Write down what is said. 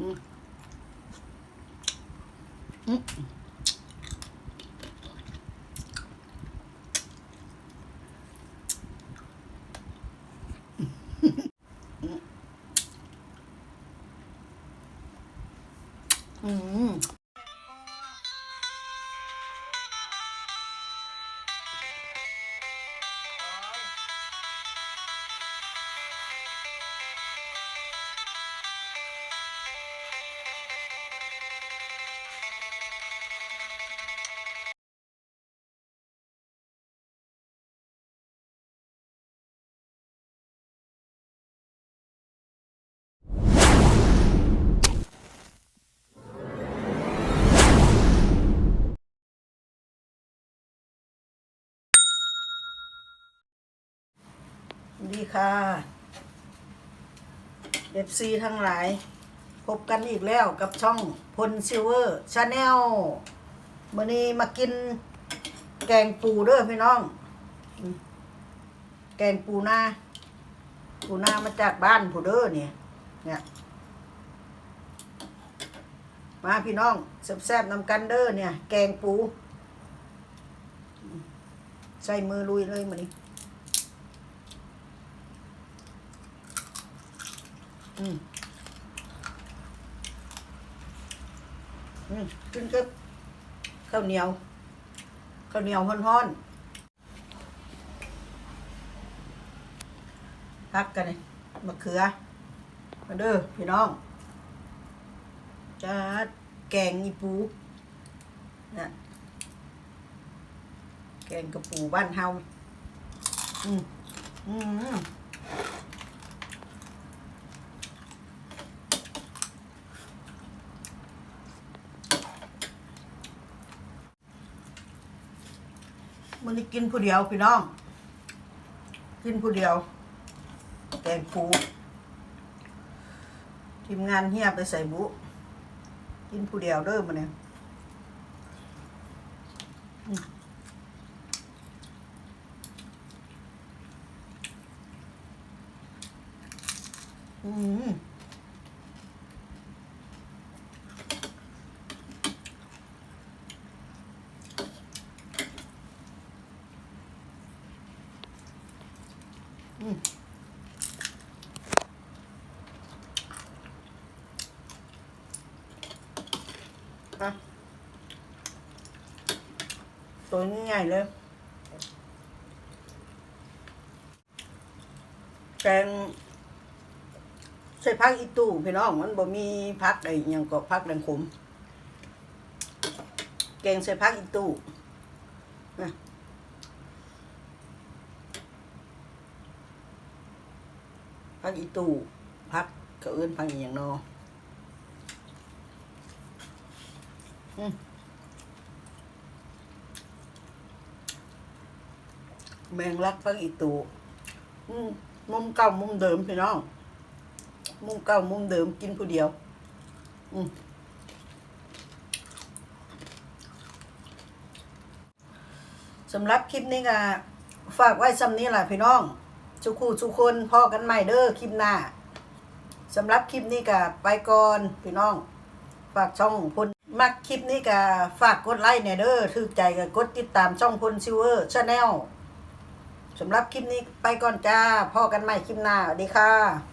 อืมอืม ค่ะเอฟซีทั้งหลาย พบกันอีกแล้วกับช่องพลซิลเวอร์ชาแนลมื่อนี้มากินแกงปูเด้อพี่น้อง แกงปูนาปูนามาจากบ้านผู้เด้อเนี่ยเนี่ยมาพี่น้องแซ่บๆนำกันเด้อเนี่ย แกงปู ใส่มือลุยเลยมื่อนี้ อืมอืมกินกับข้าวเหนียวข้าวเหนียวฮ้อนๆพักกันเลยมะเขือ มาเด้อพี่น้องจะแกงอีปูนะแกงกระปูบ้านเฮาอืมอืม มันนี้กินผู้เดียวพี่น้อง กินผู้เดียวแกงปูทีมงานเฮียไปใส่บุ กินผู้เดียวเด้อมันเนี่ยอืมอืมอืมอะ ตัวนี้ใหญ่เลย แกงใส่พักอีตู้พี่น้องมันบ่มีพักอะไรอหยังก็พักแดงขม แกงใส่พักอีตู้นะ พักอีตู้พักก็เอื้นพักอหย่างนออืมแมงลักพักอีตู้อืมมุมเก่ามุมเดิมพี่น้อง มุมเก่ามุมเดิมกินผู้เดียว อืมสำหรับคลิปนี้ก็ฝากไว้ซ้ำนี้แหละพี่น้อง ชุกูชุคนพอกันใหม่เด้อคลิปหน้าสำหรับคลิปนี้ก็ไปก่อนพี่น้อง ฝากช่องพลมักคลิปนี้ก็ฝากกดไลค์เนี่ยเด้อถือใจกับกดติดตามช่องพลซิวเวอร์ชาแนลสำหรับคลิปนี้ไปก่อนจ้าพอกันใหม่คลิปหน้าสวัสดีค่ะ